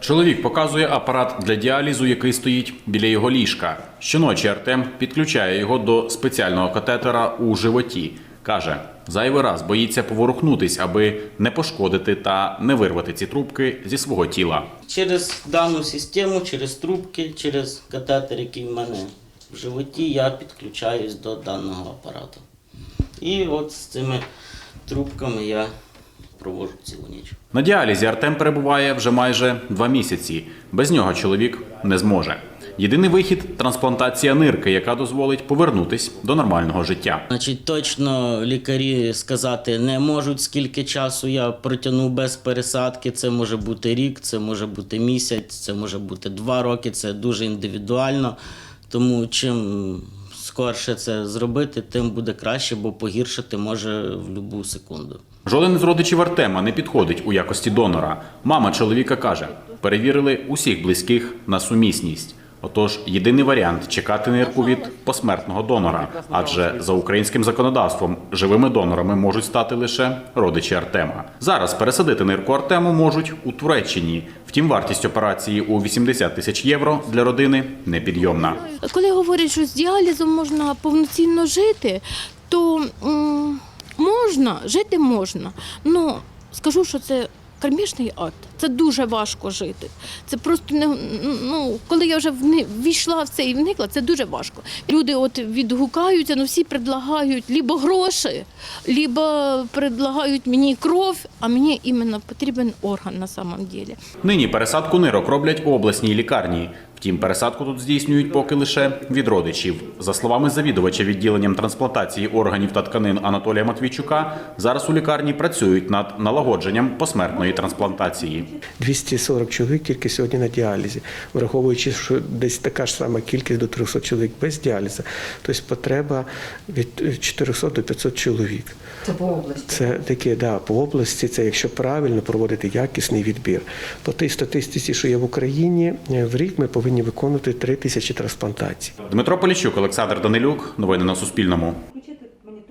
Чоловік показує апарат для діалізу, який стоїть біля його ліжка. Щоночі Артем підключає його до спеціального катетера у животі. Каже, зайвий раз боїться поворухнутись, аби не пошкодити та не вирвати ці трубки зі свого тіла. Через дану систему, через трубки, через катетер, який в мене в животі, я підключаюсь до даного апарату. І от з цими трубками я проводжу цілу ніч. На діалізі Артем перебуває вже майже два місяці. Без нього чоловік не зможе. Єдиний вихід трансплантація нирки, яка дозволить повернутись до нормального життя. Значить, точно лікарі сказати не можуть, скільки часу я протягнув без пересадки. Це може бути рік, це може бути місяць, це може бути два роки. Це дуже індивідуально. Тому чим скорше це зробити, тим буде краще, бо погіршити може в будь-яку секунду. Жоден з родичів Артема не підходить у якості донора. Мама чоловіка каже: перевірили усіх близьких на сумісність. Отож, єдиний варіант чекати нирку від посмертного донора, адже за українським законодавством живими донорами можуть стати лише родичі Артема. Зараз пересадити нирку Артему можуть у Туреччині. Втім, вартість операції у 80 тисяч євро для родини непідйомна. Коли говорять, що з діалізом можна повноцінно жити, то можна, жити можна. Ну, скажу, що це кармічний акт. Це дуже важко жити. Це просто не ну, коли я вже ввійшла в це і вникла, це дуже важко. Люди от відгукаються, ну всі предлагають либо гроші, либо предлагають мені кров, а мені іменно потрібен орган на самом ділі. Нині пересадку нирок роблять у обласній лікарні. Втім, пересадку тут здійснюють поки лише від родичів. За словами завідувача відділенням трансплантації органів та тканин Анатолія Матвійчука, зараз у лікарні працюють над налагодженням посмертної трансплантації. 240 чоловік тільки сьогодні на діалізі, враховуючи, що десь така ж сама кількість до 300 чоловік без діалізу, тобто потреба від 400 до 500 чоловік. Це по області. Це таке, да, по області, це якщо правильно проводити якісний відбір. По тій статистиці, що є в Україні, е, в рік ми повинні виконувати 3 тисячі трансплантацій. Дмитро Поліщук, Олександр Данилюк. Новини на Суспільному.